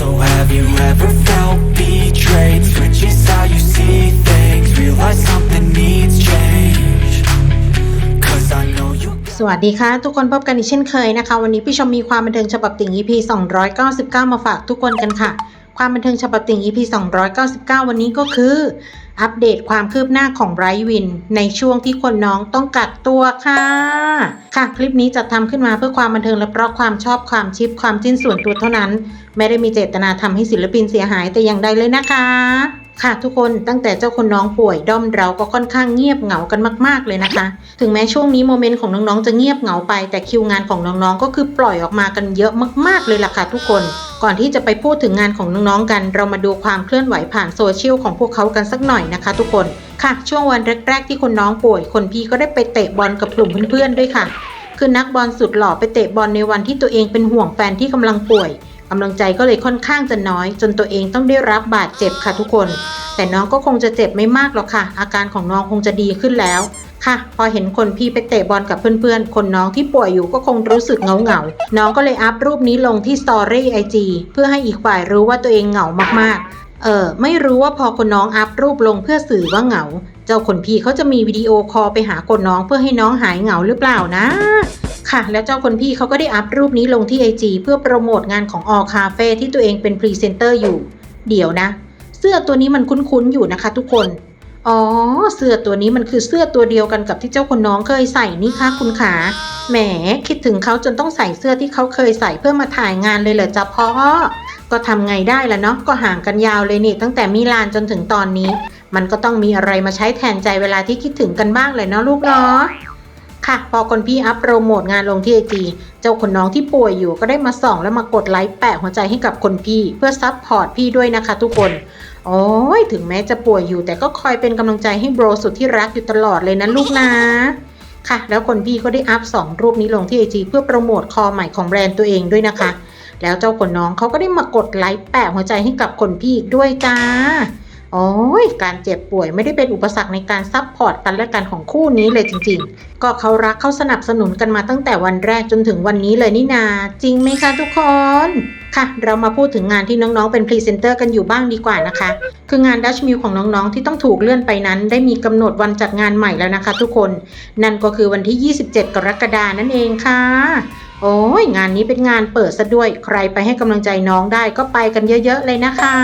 So have you ever felt betrayed? Switches how you see things Realize something needs change Cause I know you สวัสดีค่ะ ทุกคนพบกันอีกเช่นเคยนะคะ วันนี้พี่ชมมีความบันเทิงฉบับติ่ง EP 299 มาฝากทุกคนกันค่ะ ความบันเทิงฉบับติ่ง EP 299 วันนี้ก็คือ อัปเดตความคืบหน้าของไรวิน ในช่วงที่คนน้องต้องกักตัวค่ะ ค่ะคลิปนี้จัดทำขึ้นมาเพื่อความบันเทิงและเพราะความชอบความชิปความจิ้นส่วนตัวเท่านั้น ไม่ได้มีเจตนาทำให้ศิลปินเสียหายแต่อย่างใดเลยนะคะ ค่ะทุกคนตั้งแต่เจ้าคนน้องป่วยด้อมเราก็ค่อนข้างเงียบเหงากันมากๆเลยนะคะ ถึงแม้ช่วงนี้โมเมนต์ของน้องๆจะเงียบเหงาไป แต่คิวงานของน้องๆก็คือปล่อยออกมากันเยอะมาก ๆเลยล่ะค่ะทุกคน ก่อนที่จะไปพูดถึงงานของน้องๆกัน เรามาดูความเคลื่อนไหวผ่านโซเชียลของพวกเขากันสักหน่อยนะคะทุกคนค่ะ ช่วงวันแรก ๆ ที่คนน้องป่วย คนพี่ก็ได้ไปเตะบอลกับกลุ่มเพื่อนๆด้วยค่ะคือนักบอลสุดหล่อไปเตะบอลในวันที่ตัวเองเป็นห่วงแฟนที่กำลังป่วย กำลังใจก็เลยค่อนข้างจะน้อย จนตัวเองต้องได้รับบาดเจ็บค่ะทุกคน แต่น้องก็คงจะเจ็บไม่มากหรอกค่ะ อาการของน้องคงจะดีขึ้นแล้ว ค่ะ พอเห็นคนพี่ไปเตะบอลกับเพื่อนๆ คนน้องที่ป่วยอยู่ก็คงรู้สึกเหงาๆน้องก็เลยอัพรูปนี้ลงที่สตอรี่ไอจีเพื่อให้อีกฝ่ายรู้ว่าตัวเองเหงามากๆ เออไม่รู้ว่าพอคนน้องอัพรูปลงเพื่อสื่อว่าเหงา เจ้าคนพี่เขาจะมีวิดีโอคอลไปหาคนน้องเพื่อให้น้องหายเหงาหรือเปล่านะ ค่ะแล้วเจ้าคนพี่เขาก็ได้อัพรูปนี้ลงที่ไอจีเพื่อโปรโมทงานของออคาเฟ่ที่ตัวเองเป็นพรีเซนเตอร์อยู่ เดี๋ยวนะ เสื้อตัวนี้มันคุ้นๆอยู่นะคะ ทุกคน อ๋อ เสื้อตัวนี้มันคือเสื้อตัวเดียวกันกับที่เจ้าคนน้องเคยใส่นี่คะคุณขา แหมคิดถึงเขาจนต้องใส่เสื้อที่เขาเคยใส่เพื่อมาถ่ายงานเลยเหรอจ๊ะพ่อ ก็ทำไงได้ล่ะเนาะ ก็ห่างกันยาวเลยนี่ ตั้งแต่มิลานจนถึงตอนนี้ มันก็ต้องมีอะไรมาใช้แทนใจเวลาที่คิดถึงกันบ้างเลยเนาะลูกเนาะ ค่ะ พอคนพี่อัพโปรโมทงานลงที่ไอจีเจ้าคนน้องที่ป่วยอยู่ก็ได้มาส่องแล้วมากดไลค์แปะหัวใจให้กับคนพี่ เพื่อซับพอร์ตพี่ด้วยนะคะทุกคน โอ้ยถึงแม้จะป่วยอยู่ แต่ก็คอยเป็นกำลังใจให้โบรสุดที่รักอยู่ตลอดเลยนะลูกนะค่ะ แล้วคนพี่ก็ได้อัพสองรูปนี้ลงที่ไอจีเพื่อโปรโมทคอใหม่ของแบรนด์ตัวเองด้วยนะคะ แล้วเจ้าคนน้องเขาก็ได้มากดไลค์แปะหัวใจให้กับคนพี่อีกด้วยจ้า โอ้ยการเจ็บป่วยไม่ได้เป็นอุปสรรคในการซับพอร์ตกันและกันของคู่นี้เลยจริง ๆ ก็เขารักเขาสนับสนุนกันมาตั้งแต่วันแรกจนถึงวันนี้เลยนี่นา จริงไหมคะทุกคนค่ะ เรามาพูดถึงงานที่น้องๆ เป็นพรีเซนเตอร์กันอยู่บ้างดีกว่านะคะ คืองานดัชมิลของน้องๆ ที่ต้องถูกเลื่อนไปนั้น ได้มีกำหนดวันจัดงานใหม่แล้วนะคะทุกคน นั่นก็คือวันที่ 27 กรกฎานั่นเองค่ะ โอ้ยงานนี้เป็นงานเปิดซะด้วย ใครไปให้กำลังใจน้องได้ก็ไปกันเยอะๆเลยนะคะ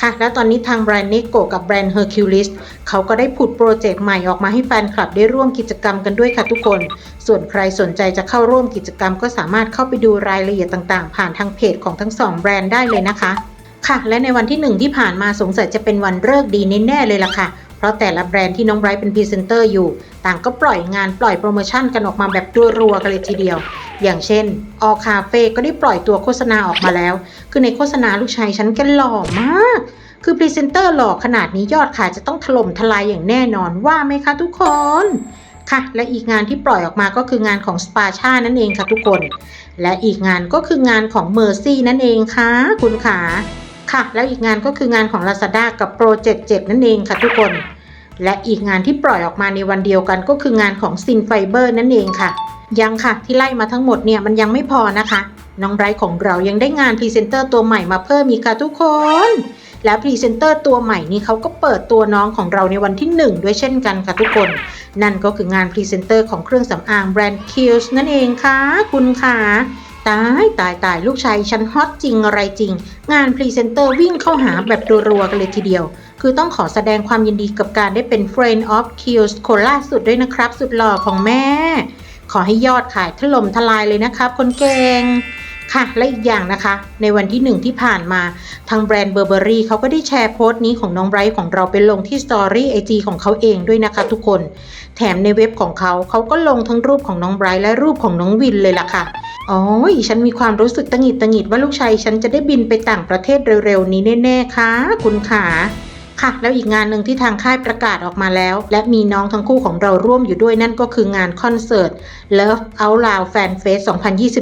ค่ะ แล้วตอนนี้ทางแบรนด์ n นโกกับแบรนด์ Hercules เขาก็ได้ผุดโปรเจกต์ใหม่ออกมาให้แฟนคลับได้ร่วมกิจกรรมกันด้วยค่ะทุกคน ส่วนใครสนใจจะเข้าร่วมกิจกรรมก็สามารถเข้าไปดูรายละเอียดต่างๆ ผ่านทางเพจของทั้งสองแบรนด์ได้เลยนะคะ ค่ะ และในวันที่หนึ่งที่ผ่านมาสงสัยจะเป็นวันเลิกดีแน่ๆเลยล่ะค่ะเพราะแต่ละแบรนด์ที่น้องไบรท์เป็นพรีเซนเตอร์อยู่ ต่างก็ปล่อยงานปล่อยโปรโมชั่นกันออกมาแบบรัวๆกันเลยทีเดียว อย่างเช่น ออคาเฟ่ก็ได้ปล่อยตัวโฆษณาออกมาแล้ว คือในโฆษณาลูกชายฉันแกหล่อมาก คือพรีเซนเตอร์หล่อขนาดนี้ยอดขายจะต้องถล่มทลายอย่างแน่นอนว่าไหมคะทุกคน ค่ะ และอีกงานที่ปล่อยออกมาก็คืองานของสปาชานั่นเองค่ะทุกคน และอีกงานก็คืองานของเมอร์ซี่นั่นเองค่ะคุณขาค่ะ แล้วอีกงานก็คืองานของ Lazada กับโปรเจกต์7นั่นเองค่ะทุกคน และอีกงานที่ปล่อยออกมาในวันเดียวกันก็คืองานของ Sin Fiber นั่นเองค่ะ ยังค่ะที่ไล่มาทั้งหมดเนี่ยมันยังไม่พอนะคะ น้องไบรท์ของเรายังได้งานพรีเซนเตอร์ตัวใหม่มาเพิ่มอีกค่ะทุกคน และพรีเซนเตอร์ตัวใหม่นี้เขาก็เปิดตัวน้องของเราในวันที่ 1 ด้วยเช่นกันค่ะทุกคน นั่นก็คืองานพรีเซนเตอร์ของเครื่องสำอางแบรนด์ Kiehl's นั่นเองค่ะ คุณค่ะตายตายตายลูกชายฉันฮอตจริงอะไรจริง งานพรีเซนเตอร์วิ่งเข้าหาแบบรัวๆกันเลยทีเดียว คือต้องขอแสดงความยินดีกับการได้เป็น Friend of Kiehl's คนล่าสุดด้วยนะครับ สุดหล่อของแม่ ขอให้ยอดขายถล่มทลายเลยนะครับ คนเก่งค่ะ และอีกอย่างนะคะ ในวันที่หนึ่งที่ผ่านมา ทางแบรนด์เบอร์เบอรี่เขาก็ได้แชร์โพสต์นี้ของน้องไบรท์ของเราไปลงที่สตอรี่ไอจีของเขาเองด้วยนะคะทุกคน แถมในเว็บของเขาเขาก็ลงทั้งรูปของน้องไบรท์และรูปของน้องวินเลยล่ะค่ะโอ้ยฉันมีความรู้สึกตังหิดตังหิดว่าลูกชายฉันจะได้บินไปต่างประเทศเร็วๆนี้แน่ๆค่ะคุณขา ค่ะ แล้วอีกงานหนึ่งที่ทางค่ายประกาศออกมาแล้ว และมีน้องทั้งคู่ของเราร่วมอยู่ด้วยนั่นก็คืองานคอนเสิร์ต Love Out Loud Fan Fest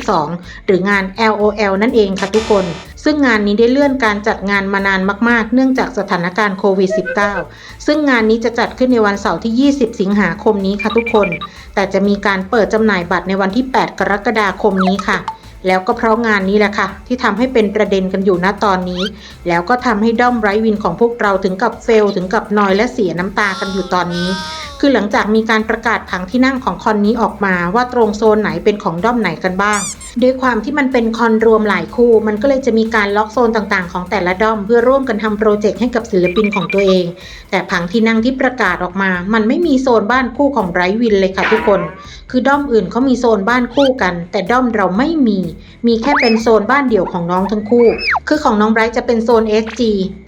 2022 หรืองาน LOL นั่นเองค่ะทุกคน ซึ่งงานนี้ได้เลื่อนการจัดงานมานานมาก ๆ เนื่องจากสถานการณ์โควิด -19 ซึ่งงานนี้จะจัดขึ้นในวันเสาร์ที่ 20 สิงหาคมนี้ค่ะทุกคน แต่จะมีการเปิดจำหน่ายบัตรในวันที่ 8 กรกฎาคมนี้ค่ะ แล้วก็เพราะงานนี้แหละค่ะ ที่ทำให้เป็นประเด็นกันอยู่ณตอนนี้ แล้วก็ทำให้ด้อมไร้วินของพวกเราถึงกับเฟลถึงกับนอยและเสียน้ำตากันอยู่ตอนนี้ คือหลังจากมีการประกาศผังที่นั่งของคอนนี้ออกมาว่าตรงโซนไหนเป็นของด้อมไหนกันบ้างด้วยความที่มันเป็นคอนรวมหลายคู่ มันก็เลยจะมีการล็อกโซนต่างๆ ของแต่ละด้อม เพื่อร่วมกันทำโปรเจกต์ให้กับศิลปินของตัวเอง แต่ผังที่นั่งที่ประกาศออกมา มันไม่มีโซนบ้านคู่ของไบรท์วินเลยค่ะทุกคน คือด้อมอื่นเขามีโซนบ้านคู่กัน แต่ด้อมเราไม่มี มีแค่เป็นโซนบ้านเดี่ยวของน้องทั้งคู่ คือของน้องไบรท์จะเป็นโซน SG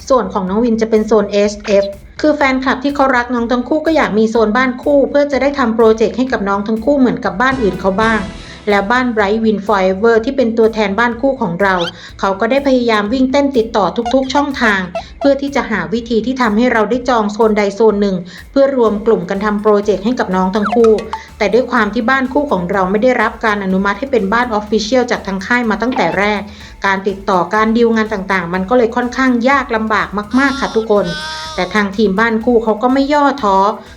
ส่วนของน้องวินจะเป็นโซน SF คือแฟนคลับที่เขารักน้องทั้งคู่ก็อยากมีโซนบ้านคู่ เพื่อจะได้ทำโปรเจกต์ให้กับน้องทั้งคู่เหมือนกับบ้านอื่นเขาบ้าง และบ้านไบรท์วินฟอยเวอร์ที่เป็นตัวแทนบ้านคู่ของเรา เขาก็ได้พยายามวิ่งเต้นติดต่อทุกๆ ช่องทาง เพื่อที่จะหาวิธีที่ทำให้เราได้จองโซนใดโซนหนึ่ง เพื่อรวมกลุ่มกันทำโปรเจกต์ให้กับน้องทั้งคู่ แต่ด้วยความที่บ้านคู่ของเราไม่ได้รับการอนุมัติให้เป็นบ้านออฟฟิเชียลจากทางค่ายมาตั้งแต่แรก การติดต่อการดีลงานต่างๆ มันก็เลยค่อนข้างยากลำบากมากๆค่ะทุกคน แต่ทางทีมบ้านคู่เขาก็ไม่ย่อท้อ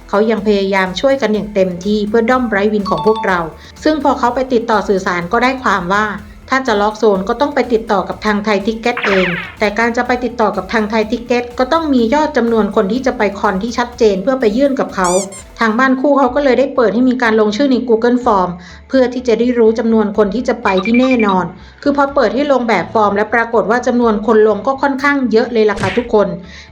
เขายังพยายามช่วยกันอย่างเต็มที่เพื่อด้อมไบรท์วินของพวกเรา ซึ่งพอเขาไปติดต่อสื่อสารก็ได้ความว่าถ้าจะล็อกโซนก็ต้องไปติดต่อกับทางไทยทิกเก็ตเอง แต่การจะไปติดต่อกับทางไทยทิกเก็ตก็ต้องมียอดจำนวนคนที่จะไปคอนที่ชัดเจนเพื่อไปยื่นกับเขา ทางบ้านคู่เขาก็เลยได้เปิดให้มีการลงชื่อใน Google Form เพื่อที่จะได้รู้จำนวนคนที่จะไปที่แน่นอน คือพอเปิดให้ลงแบบฟอร์ม และปรากฏว่าจำนวนคนลงก็ค่อนข้างเยอะเลยล่ะค่ะทุกคน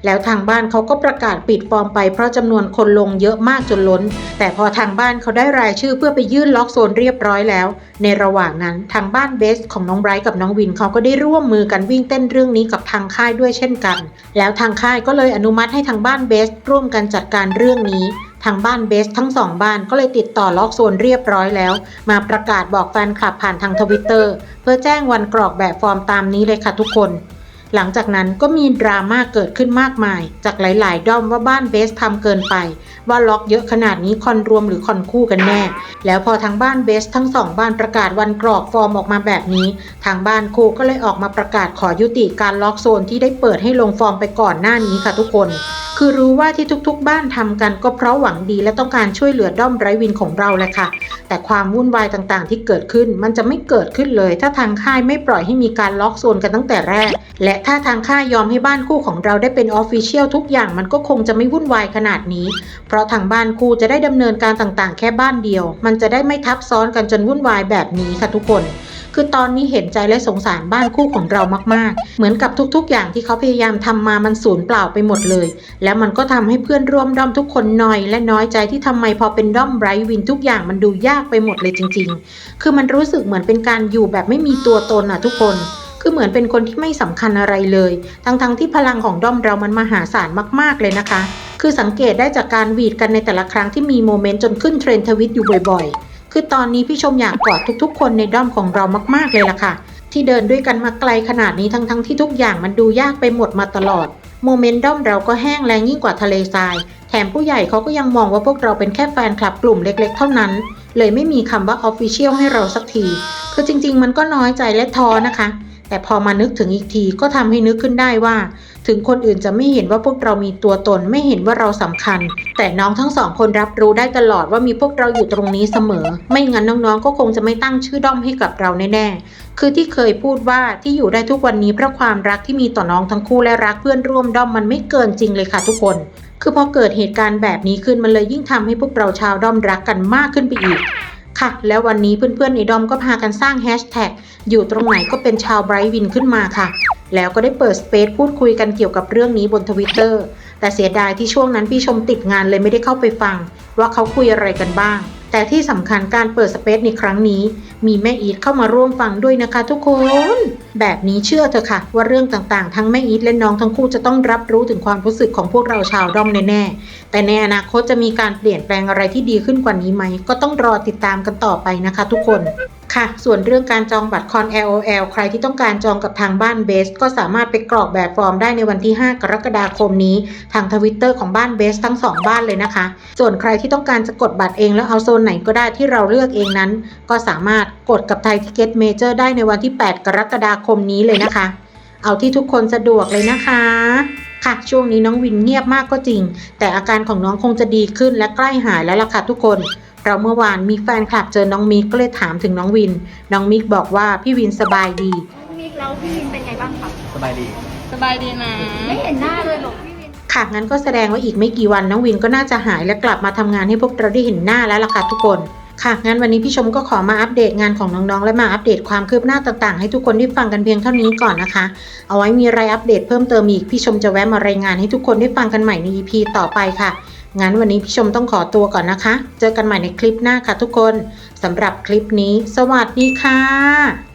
แล้วทางบ้านเขาก็ประกาศปิดฟอร์มไปเพราะจำนวนคนลงเยอะมากจนล้น แต่พอทางบ้านเขาได้รายชื่อเพื่อไปยื่นล็อกโซนเรียบร้อยแล้ว ในระหว่างนั้นทางบ้านเบสของน้องไบรท์กับน้องวินเขาก็ได้ร่วมมือกันวิ่งเต้นเรื่องนี้กับทางค่ายด้วยเช่นกัน แล้วทางค่ายก็เลยอนุมัติให้ทางบ้านเบสร่วมกันจัดการเรื่องนี้ ทางบ้านเบสทั้งสองบ้านก็เลยติดต่อล็อกโซนเรียบร้อยแล้ว มาประกาศบอกแฟนคลับผ่านทางทวิตเตอร์เพื่อแจ้งวันกรอกแบบฟอร์มตามนี้เลยค่ะทุกคน หลังจากนั้นก็มีดราม่าเกิดขึ้นมากมาย จากหลาย ๆ ด้อมว่าบ้านเบสทำเกินไป ว่าล็อกเยอะขนาดนี้คอนรวมหรือคอนคู่กันแน่ แล้วพอทางบ้านเบสทั้งสองบ้านประกาศวันกรอกฟอร์มออกมาแบบนี้ ทางบ้านคู่ก็เลยออกมาประกาศขอยุติการล็อกโซนที่ได้เปิดให้ลงฟอร์มไปก่อนหน้านี้ค่ะทุกคนคือรู้ว่าที่ทุกๆ บ้านทำกันก็เพราะหวังดีและต้องการช่วยเหลือด้อมไรท์วินของเราแหละค่ะ แต่ความวุ่นวายต่างๆ ที่เกิดขึ้นมันจะไม่เกิดขึ้นเลย ถ้าทางค่ายไม่ปล่อยให้มีการล็อกโซนกันตั้งแต่แรก และถ้าทางค่ายยอมให้บ้านคู่ของเราได้เป็นออฟฟิเชียลทุกอย่างมันก็คงจะไม่วุ่นวายขนาดนี้ เพราะทางบ้านคู่จะได้ดำเนินการต่างๆ แค่บ้านเดียว มันจะได้ไม่ทับซ้อนกันจนวุ่นวายแบบนี้ค่ะทุกคน คือตอนนี้เห็นใจและสงสารบ้านคู่ของเรามาก ๆ เหมือนกับทุกๆ อย่างที่เขาพยายามทำมามันสูญเปล่าไปหมดเลย แล้วมันก็ทำให้เพื่อนร่วมด้อมทุกคนนอย และน้อยใจที่ทำไมพอเป็นด้อมไบรท์วินทุกอย่างมันดูยากไปหมดเลยจริง ๆ คือมันรู้สึกเหมือนเป็นการอยู่แบบไม่มีตัวตนอะทุกคนคือเหมือนเป็นคนที่ไม่สำคัญอะไรเลย ทั้งๆที่พลังของด้อมเรามันมหาศาลมากๆเลยนะคะ คือสังเกตได้จากการวีดกันในแต่ละครั้งที่มีโมเมนต์จนขึ้นเทรนทวิตอยู่บ่อยๆ คือตอนนี้พี่ชมอยากกอดทุกๆ คนในด้อมของเรามากๆเลยล่ะค่ะ ที่เดินด้วยกันมาไกลขนาดนี้ทั้งๆที่ทุกอย่างมันดูยากไปหมดมาตลอด โมเมนต์ด้อมเราก็แห้งแรงยิ่งกว่าทะเลทราย แถมผู้ใหญ่เขาก็ยังมองว่าพวกเราเป็นแค่แฟนคลับกลุ่มเล็กๆ เท่านั้น เลยไม่มีคำว่า Official ให้เราสักที คือจริง ๆ มันก็น้อยใจและท้อนะคะ แต่พอมานึกถึงอีกทีก็ทำให้นึกขึ้นได้ว่า ถึงคนอื่นจะไม่เห็นว่าพวกเรามีตัวตนไม่เห็นว่าเราสำคัญ แต่น้องทั้งสองคนรับรู้ได้ตลอดว่ามีพวกเราอยู่ตรงนี้เสมอ ไม่งั้นน้องๆก็คงจะไม่ตั้งชื่อด้อมให้กับเราแน่ๆคือที่เคยพูดว่าที่อยู่ได้ทุกวันนี้เพราะความรักที่มีต่อน้องทั้งคู่และรักเพื่อนร่วมด้อมมันไม่เกินจริงเลยค่ะทุกคน คือพอเกิดเหตุการณ์แบบนี้ขึ้นมันเลยยิ่งทำให้พวกเราชาวด้อมรักกันมากขึ้นไปอีกค่ะ แล้ววันนี้เพื่อนๆในดอมก็พากันสร้างแฮชแท็กอยู่ตรงไหนก็เป็นชาวไบรท์วินขึ้นมาค่ะ แล้วก็ได้เปิดสเปซพูดคุยกันเกี่ยวกับเรื่องนี้บนทวิตเตอร์แต่เสียดายที่ช่วงนั้นพี่ชมติดงานเลยไม่ได้เข้าไปฟัง ว่าเขาคุยอะไรกันบ้าง แต่ที่สำคัญการเปิดสเปซในครั้งนี้ มีแม่อีทเข้ามาร่วมฟังด้วยนะคะทุกคน แบบนี้เชื่อเถอะค่ะ ว่าเรื่องต่างๆ ทั้งแม่อีทและน้องทั้งคู่จะต้องรับรู้ถึงความรู้สึกของพวกเราชาวด้อมแน่ๆ แต่ในอนาคตจะมีการเปลี่ยนแปลงอะไรที่ดีขึ้นกว่านี้ไหม ก็ต้องรอติดตามกันต่อไปนะคะทุกคน ค่ะ ส่วนเรื่องการจองบัตรคอน LOL ใครที่ต้องการจองกับทางบ้านเบส ก็สามารถไปกรอกแบบฟอร์มได้ในวันที่ 5 กรกฎาคมนี้ ทางทวิตเตอร์ของบ้านเบสทั้ง 2 บ้านเลยนะคะ ส่วนใครที่ต้องการจะกดบัตรเองแล้วเอาโซนไหนก็ได้ที่เราเลือกเองนั้น ก็สามารถกดกับไทยทิเก็ตเมเจอร์ได้ในวันที่ 8 กรกฎาคมนี้เลยนะคะ เอาที่ทุกคนสะดวกเลยนะคะ ค่ะ ช่วงนี้น้องวินเงียบมากก็จริง แต่อาการของน้องคงจะดีขึ้นและใกล้หายแล้วล่ะค่ะทุกคนเราเมื่อวานมีแฟนคลับเจอน้องมิกก็เลยถามถึงน้องวิน น้องมิกบอกว่าพี่วินสบายดี มิกแล้วพี่วินเป็นไงบ้างคะสบายดี สบายดีนะ ไม่เห็นหน้าเลยหรอกพี่วิน ค่ะงั้นก็แสดงว่าอีกไม่กี่วันน้องวินก็น่าจะหายและกลับมาทำงานให้พวกเราได้เห็นหน้าแล้วล่ะค่ะทุกคน ค่ะ งั้นวันนี้พี่ชมก็ขอมาอัปเดตงานของน้องๆ และมาอัปเดตความคืบหน้าต่างๆ ให้ทุกคนได้ฟังกันเพียงเท่านี้ก่อนนะคะ เอาไว้มีรายอัปเดตเพิ่มเติมอีก พี่ชมจะแวะมารายงานให้ทุกคนได้ฟังกันใหม่ใน EP ต่อไปค่ะ งั้นวันนี้พี่ชมต้องขอตัวก่อนนะคะ เจอกันใหม่ในคลิปหน้าค่ะทุกคนสำหรับคลิปนี้ สวัสดีค่ะ